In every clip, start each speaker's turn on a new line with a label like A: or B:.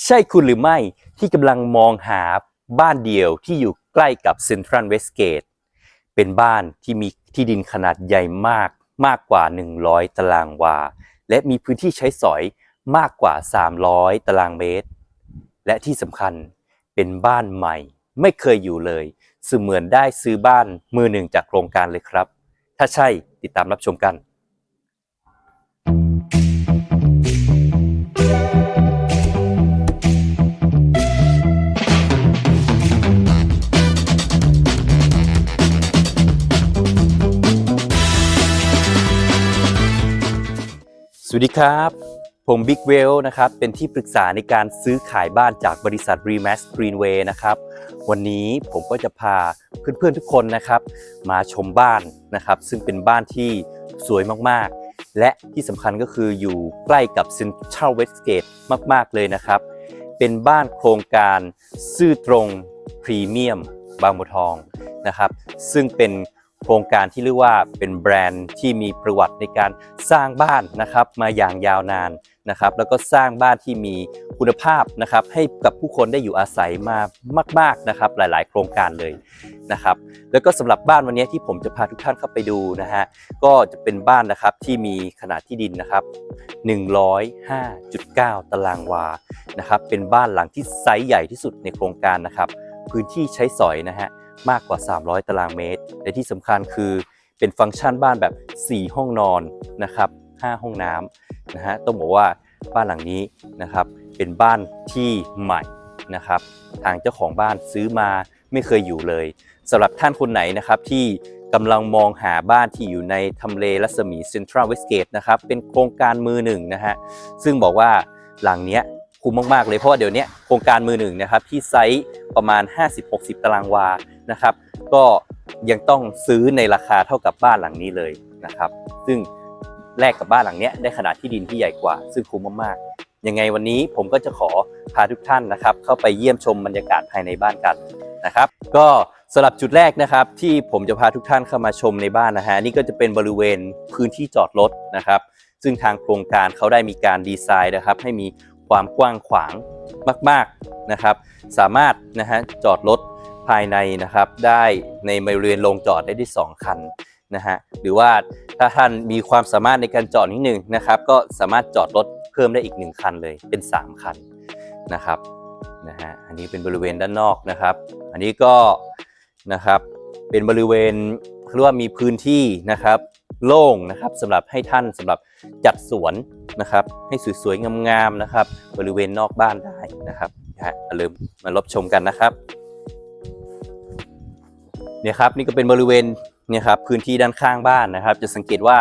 A: ใช่คุณหรือไม่ที่กำลังมองหาบ้านเดียวที่อยู่ใกล้กับเซ็นทรัลเวสเกตเป็นบ้านที่มีที่ดินขนาดใหญ่มากมากกว่า 100 ตารางวา และมีพื้นที่ใช้สอยมากกว่า 300 ตารางเมตร และที่สำคัญเป็นบ้านใหม่ไม่เคยอยู่เลยเสมือนได้ซื้อบ้านมือหนึ่งจากโครงการเลยครับ ถ้าใช่ติดตามรับชมกัน สวัสดีครับ ผมบิ๊กเวลนะครับ เป็นที่ปรึกษาในการซื้อขายบ้านจากบริษัท Remax Greenway นะครับ วันนี้ผมก็จะพาเพื่อนๆทุกคนนะครับ มาชมบ้านนะครับ ซึ่งเป็นบ้านที่สวยมากๆ และที่สำคัญก็คืออยู่ใกล้กับ Central Westgate มากๆเลยนะครับ เป็นบ้านโครงการซื่อตรงพรีเมียมบางบัวทองนะครับ ซึ่งเป็น โครงการที่เรียกว่าเป็นแบรนด์ที่มีประวัติในการสร้างบ้านนะครับมาอย่างยาวนานนะครับแล้วก็สร้างบ้านที่มีคุณภาพนะครับให้กับผู้คนได้อยู่อาศัยมามาก ๆนะครับหลาย ๆ โครงการเลยนะครับแล้วก็สำหรับบ้านวันนี้ที่ผมจะพาทุกท่านเข้าไปดูนะฮะก็จะเป็นบ้านนะครับที่มีขนาดที่ดินนะครับ 105.9 ตารางวานะครับเป็นบ้านหลังที่ไซส์ใหญ่ที่สุดในโครงการนะครับพื้นที่ใช้สอยนะฮะ มากกว่า 300 ตารางเมตร และที่สำคัญคือเป็นฟังก์ชันบ้านแบบ 4 ห้องนอนนะครับ 5 ห้องน้ำนะฮะต้องบอกว่าบ้านหลังนี้นะครับเป็นบ้านที่ใหม่นะครับ ทางเจ้าของบ้านซื้อมาไม่เคยอยู่เลยสำหรับท่านคนไหนนะครับที่กำลังมองหาบ้านที่อยู่ในทำเลรัศมีเซ็นทรัลเวสเกตนะครับเป็นโครงการมือหนึ่งนะฮะซึ่งบอกว่าหลังเนี้ยคุ้มมาก ๆ เลยเพราะว่าเดี๋ยวนี้โครงการมือหนึ่งนะครับที่ไซส์ประมาณ 50-60 ตารางวา นะครับ ก็ยังต้องซื้อในราคาเท่ากับบ้านหลังนี้เลยนะครับ ซึ่งแลกกับบ้านหลังนี้ได้ขนาดที่ดินที่ใหญ่กว่า ซึ่งคุ้มมากๆยังไงวันนี้ผมก็จะขอพาทุกท่านนะครับ เข้าไปเยี่ยมชมบรรยากาศภายในบ้านกันนะครับ ก็สำหรับจุดแรกนะครับ ที่ผมจะพาทุกท่านเข้ามาชมในบ้านนะฮะนี่ก็จะเป็นบริเวณพื้นที่จอดรถนะครับ ซึ่งทางโครงการเขาได้มีการดีไซน์นะครับ ให้มีความกว้างขวางมาก ๆนะครับ สามารถนะฮะจอดรถ ภายในนะครับได้ในบริเวณโรงจอดได้ที่ 2 คันนะฮะหรือว่าถ้าท่านมีความสามารถในการจอดนิดนึงนะครับ ก็สามารถจอดรถเพิ่มได้อีก 1 คันเลยเป็น 3 คันนะครับนะฮะอันนี้เป็นบริเวณด้านนอกนะครับ อันนี้ก็นะครับเป็นบริเวณเรียกว่ามีพื้นที่นะครับโล่งนะครับสำหรับให้ท่านสำหรับจัดสวนนะครับให้สวยๆงามๆนะครับ บริเวณนอกบ้านได้นะครับนะฮะอย่าลืมมารับชมกันนะครับ เนี่ยครับนี่ก็เป็นบริเวณเนี่ยครับพื้นที่ด้านข้างบ้านนะครับ จะสังเกตว่า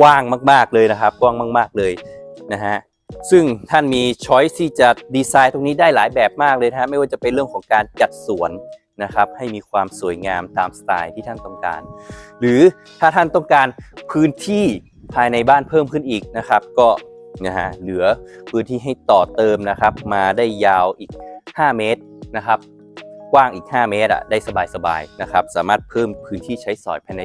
A: กว้างมาก ๆเลยนะครับ กว้างมาก ๆเลยนะฮะซึ่งท่านมีช้อยที่จะดีไซน์ตรงนี้ได้หลายแบบมากเลยนะฮะไม่ว่าจะเป็นเรื่องของการจัดสวนนะครับ ให้มีความสวยงามตามสไตล์ที่ท่านต้องการ หรือถ้าท่านต้องการพื้นที่ภายในบ้านเพิ่มขึ้นอีกนะครับ ก็นะฮะเหลือพื้นที่ให้ต่อเติมนะครับ มาได้ยาวอีก 5 เมตรนะครับ กว้างอีก 5 เมตรอะได้สบายๆนะครับ สามารถเพิ่มพื้นที่ใช้สอยภายใน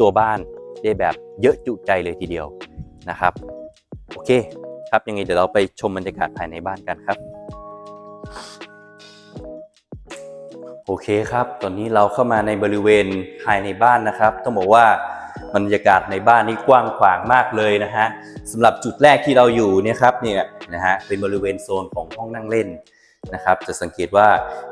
A: ตัวบ้านได้แบบเยอะจุใจเลยทีเดียวนะครับ โอเคครับยังไงเดี๋ยวเราไปชมบรรยากาศภายในบ้านกันครับ โอเคครับ ตอนนี้เราเข้ามาในบริเวณภายในบ้านนะครับ ต้องบอกว่าบรรยากาศในบ้านนี่กว้างขวางมากเลยนะฮะสำหรับจุดแรกที่เราอยู่เนี่ยครับเนี่ยนะฮะเป็นบริเวณโซนของห้องนั่งเล่น นะครับจะสังเกตว่า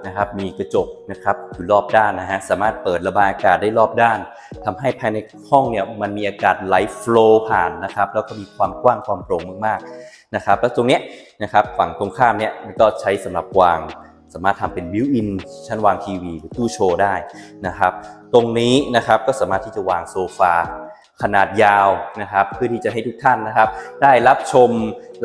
A: นะครับมีกระจกนะครับอยู่รอบด้านนะฮะสามารถเปิดระบายอากาศได้รอบด้านทำให้ภายในห้องเนี่ยมันมีอากาศไหลฟลว์ผ่านนะครับแล้วก็มีความกว้างความโปร่งมากๆนะครับแล้วตรงเนี้ยนะครับฝั่งตรงข้ามเนี่ยมันก็ใช้สำหรับวางสามารถทำเป็นบิวอินชั้นวางทีวีหรือตู้โชว์ได้นะครับ ตรงนี้นะครับก็สามารถที่จะวางโซฟา ขนาดยาวนะครับ เพื่อที่จะให้ทุกท่านนะครับ ได้รับชม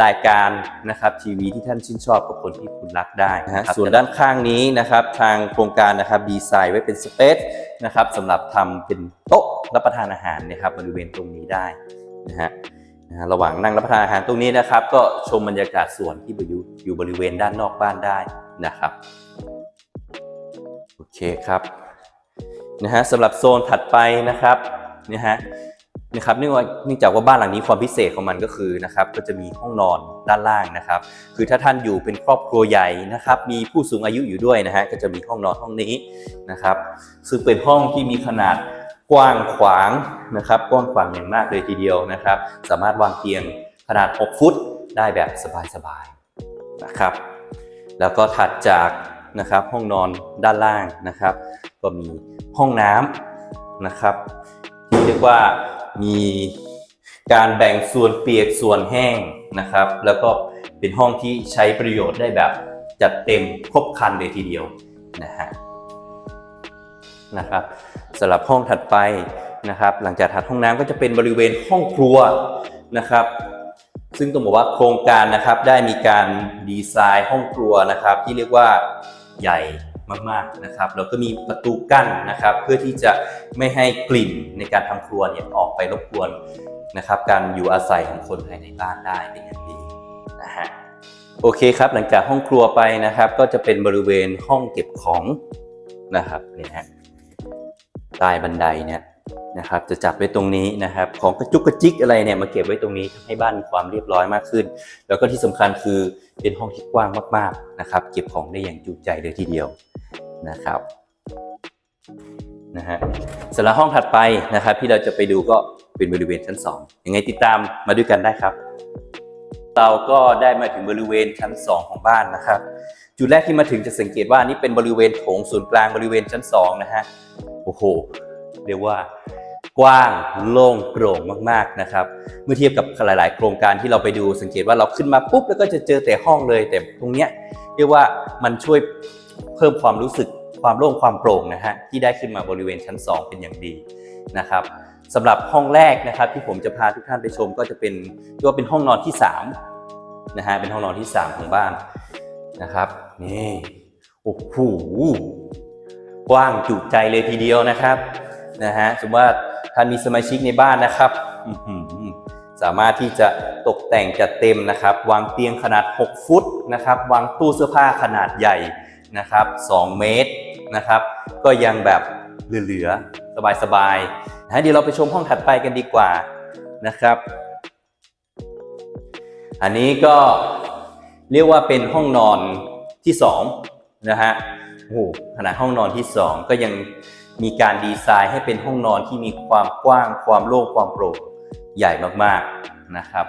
A: รายการนะครับทีวีที่ท่านชื่นชอบกับคนที่คุณรักได้นะฮะส่วนด้านข้างนี้นะครับ ทางโครงการนะครับดีไซน์ไว้เป็นสเปซนะครับสำหรับทำเป็นโต๊ะรับประทานอาหารนะครับบริเวณตรงนี้ได้นะฮะนะฮะระหว่างนั่งรับประทานอาหารตรงนี้นะครับ ก็ชมบรรยากาศสวนที่อยู่อยู่บริเวณด้านนอกบ้านได้นะครับโอเคครับนะฮะสำหรับโซนถัดไปนะครับนะฮะ นะครับเนื่องจากว่าบ้านหลังนี้ความพิเศษของมันก็คือนะครับก็จะมีห้องนอนด้านล่างนะครับ คือถ้าท่านอยู่เป็นครอบครัวใหญ่นะครับมีผู้สูงอายุอยู่ด้วยนะฮะก็จะมีห้องนอนห้องนี้นะครับ ซึ่งเป็นห้องที่มีขนาดกว้างขวางนะครับกว้างขวางอย่างมากเลยทีเดียวนะครับ สามารถวางเตียงขนาด 6 ฟุตได้แบบสบายๆนะครับ แล้วก็ถัดจากนะครับห้องนอนด้านล่างนะครับ ก็มีห้องน้ำนะครับที่เรียกว่า มีการแบ่งส่วนเปียกส่วนแห้งนะครับ แล้วก็เป็นห้องที่ใช้ประโยชน์ได้แบบจัดเต็มครบครันเลยทีเดียวนะฮะนะครับสำหรับห้องถัดไปนะครับ หลังจากถัดห้องน้ำก็จะเป็นบริเวณห้องครัวนะครับ ซึ่งต้องบอกว่าโครงการนะครับได้มีการดีไซน์ห้องครัวนะครับ ที่เรียกว่าใหญ่ มากๆนะครับแล้วก็มีประตูกั้นนะครับ เพื่อที่จะไม่ให้กลิ่นในการทำครัวเนี่ยออกไปรบกวนนะครับ การอยู่อาศัยของคนภายในบ้านได้เป็นอย่างดีนะฮะโอเคครับหลังจากห้องครัวไปนะครับ ก็จะเป็นบริเวณห้องเก็บของนะครับเนี่ยฮะใต้บันไดเนี่ย นะครับจะจัดไว้ตรงนี้นะครับ ของกระจุกกระจิกอะไรเนี่ยมาเก็บไว้ตรงนี้ทำให้บ้านมีความเรียบร้อยมากขึ้น แล้วก็ที่สำคัญคือเป็นห้องที่กว้างมากๆนะครับ เก็บของได้อย่างจุใจเลยทีเดียวนะครับนะฮะสำหรับห้องถัดไปนะครับ ที่เราจะไปดูก็เป็นบริเวณชั้น 2 ยังไงติดตามมาด้วยกันได้ครับ เราก็ได้มาถึงบริเวณชั้น 2 ของบ้านนะครับ จุดแรกที่มาถึงจะสังเกตว่านี่เป็นบริเวณโถงศูนย์กลางบริเวณชั้น2นะฮะโอ้โห เรียกว่ากว้างโล่งโปร่งมากๆนะครับ เมื่อเทียบกับหลาย ๆ โครงการที่เราไปดูสังเกตว่าเราขึ้นมาปุ๊บแล้วก็จะเจอแต่ห้องเลย แต่ตรงเนี้ยเรียกว่ามันช่วยเพิ่มความรู้สึกความโล่งความโปร่งนะฮะที่ได้ขึ้นมาบริเวณชั้น 2 เป็นอย่างดีนะครับสำหรับห้องแรกนะครับที่ผมจะพาทุกท่านไปชมก็จะเป็นเรียกว่าเป็นห้องนอนที่3นะฮะเป็นห้องนอนที่ 3 ของบ้านนะครับนี่โอ้โหกว้างจุใจเลยทีเดียวนะครับ นะฮะสมมติว่าท่านมีสมาชิกในบ้านนะครับ สามารถที่จะตกแต่งจัดเต็มนะครับ วางเตียงขนาด 6 ฟุตนะครับ วางตู้เสื้อผ้าขนาดใหญ่นะครับ 2 เมตรนะครับ ก็ยังแบบเหลือๆสบายๆนะฮะเดี๋ยวเราไปชมห้องถัดไปกันดีกว่านะครับ อันนี้ก็เรียกว่าเป็นห้องนอนที่2นะฮะโอ้โหขนาดห้องนอนที่ 2 ก็ยัง มีการดีไซน์ให้เป็นห้องนอนที่มีความกว้าง ความโล่งความโปร่งใหญ่มากๆนะครับ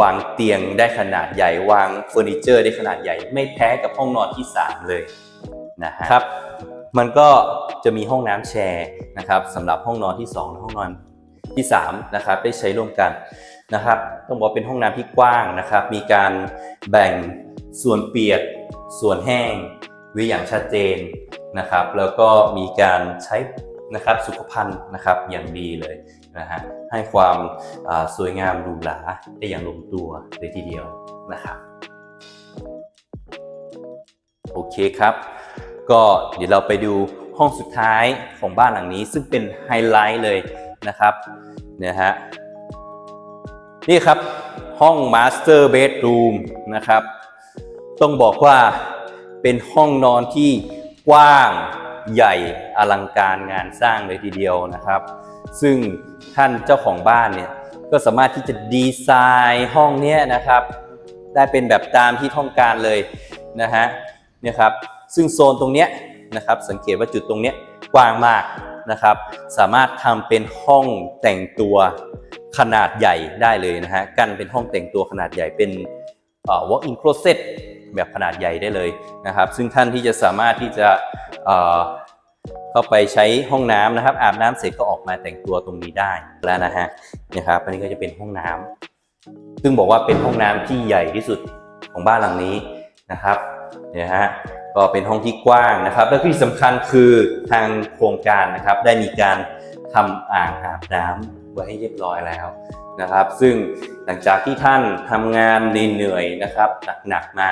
A: วางเตียงได้ขนาดใหญ่ วางเฟอร์นิเจอร์ได้ขนาดใหญ่ ไม่แพ้กับห้องนอนที่ 3 เลยนะฮะครับ มันก็จะมีห้องน้ำแชร์นะครับสำหรับห้องนอนที่ 2 และห้องนอนที่3นะครับได้ใช้ร่วมกันนะครับ ต้องบอกว่าเป็นห้องน้ำที่กว้างนะครับ มีการแบ่งส่วนเปียกส่วนแห้ง ไว้อย่างชัดเจนนะครับ แล้วก็มีการใช้นะครับสุขภัณฑ์นะครับอย่างดีเลยนะฮะให้ความสวยงามหรูหราได้อย่างลงตัวเลยทีเดียวนะครับโอเคครับ ก็เดี๋ยวเราไปดูห้องสุดท้ายของบ้านหลังนี้ ซึ่งเป็นไฮไลท์เลยนะครับนะฮะนี่ครับห้องมาสเตอร์เบดรูมนะครับ ต้องบอกว่า เป็นห้องนอนที่กว้างใหญ่อลังการงานสร้างเลยทีเดียวนะครับ ซึ่งท่านเจ้าของบ้านเนี่ยก็สามารถที่จะดีไซน์ห้องเนี้ยนะครับ ได้เป็นแบบตามที่ต้องการเลยนะฮะเนี่ยครับซึ่งโซนตรงเนี้ยนะครับสังเกตว่าจุดตรงเนี้ยกว้างมากนะครับ สามารถทำเป็นห้องแต่งตัวขนาดใหญ่ได้เลยนะฮะกันเป็นห้องแต่งตัวขนาดใหญ่เป็นเอ่อ walk-in closet แบบขนาดใหญ่ได้เลยนะครับ ซึ่งท่านที่จะสามารถที่จะเข้าไปใช้ห้องน้ำนะครับ อาบน้ำเสร็จก็ออกมาแต่งตัวตรงนี้ได้แล้วนะฮะนะครับอันนี้ก็จะเป็นห้องน้ำซึ่งบอกว่าเป็นห้องน้ำที่ใหญ่ที่สุดของบ้านหลังนี้นะครับเนี่ยฮะก็เป็นห้องที่กว้างนะครับ และที่สำคัญคือทางโครงการนะครับได้มีการ ทำอ่างอาบน้ำไว้ให้เรียบร้อยแล้วนะครับ ซึ่งหลังจากที่ท่านทำงานเหนื่อยนะครับหนักๆมา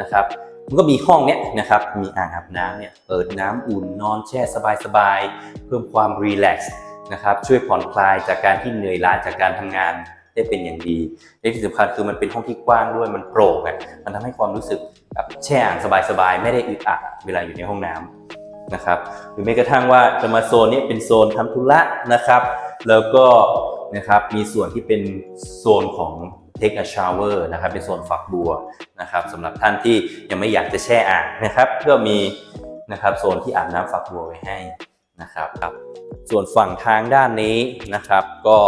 A: นะครับมันก็มีห้องเนี้ยนะครับมีอ่างอาบน้ำเนี่ยเปิดน้ำอุ่นนอนแช่สบายๆเพิ่มความรีแลกซ์นะครับช่วยผ่อนคลายจากการที่เหนื่อยล้าจากการทำงานได้เป็นอย่างดีและที่สำคัญคือมันเป็นห้องที่กว้างด้วยมันโปร่งอะมันทำให้ความรู้สึกแบบแช่อ่างสบายๆ ไม่ได้อึดอัดเวลาอยู่ในห้องน้ำ นะครับหรือแม้กระทั่งว่าจะมาโซนนี้เป็นโซนทำธุระนะครับ แล้วก็นะครับมีส่วนที่เป็นโซนของ take a shower นะครับเป็นโซนฝักบัวนะครับสำหรับท่านที่ยังไม่อยากจะแช่อ่างนะครับก็มีนะครับโซนที่อาบน้ำฝักบัวไว้ให้นะครับครับส่วนฝั่งทางด้านนี้นะครับ ก็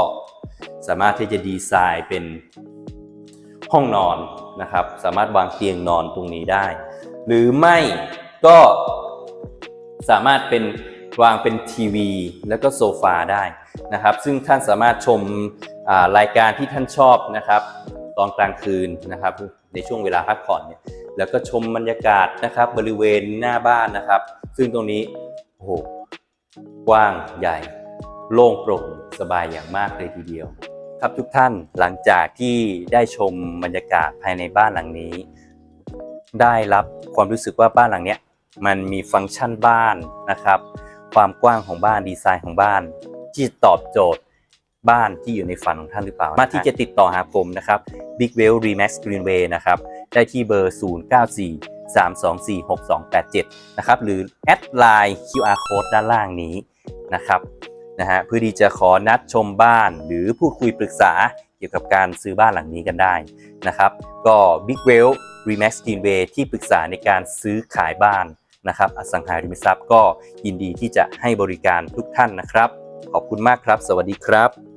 A: สามารถที่จะดีไซน์เป็นห้องนอนนะครับ สามารถวางเตียงนอนตรงนี้ได้ หรือไม่ก็ สามารถเป็นวางเป็นทีวี แล้วก็โซฟาได้นะครับ ซึ่งท่านสามารถชมรายการที่ท่านชอบนะครับตอนกลางคืนนะครับในช่วงเวลาพักผ่อนเนี่ยแล้วก็ชมบรรยากาศนะครับบริเวณหน้าบ้านนะครับ ซึ่งตรงนี้โอ้โหกว้างใหญ่ โล่งโปร่งสบายอย่างมากเลยทีเดียว ครับทุกท่านหลังจากที่ได้ชมบรรยากาศภายในบ้านหลังนี้ ได้รับความรู้สึกว่าบ้านหลังเนี้ย มันมีฟังก์ชันบ้านนะครับ ความกว้างของบ้านดีไซน์ของบ้าน ที่ตอบโจทย์บ้านที่อยู่ในฝันของท่านหรือเปล่า มาที่จะติดต่อหาผมนะครับ Big Well Remax Greenway นะครับ ได้ที่เบอร์ 094 324 6287 นะครับ หรือแอดไลน์ QR Code ด้านล่างนี้นะครับนะฮะเพื่อที่จะขอนัดชมบ้าน หรือพูดคุยปรึกษาเกี่ยวกับการซื้อบ้านหลังนี้กันได้นะครับ ก็ Big Well Remax Greenway ที่ปรึกษาในการซื้อขายบ้าน นะครับอสังหาริมทรัพย์ก็ยินดีที่จะให้บริการทุกท่านนะครับ ขอบคุณมากครับ สวัสดีครับ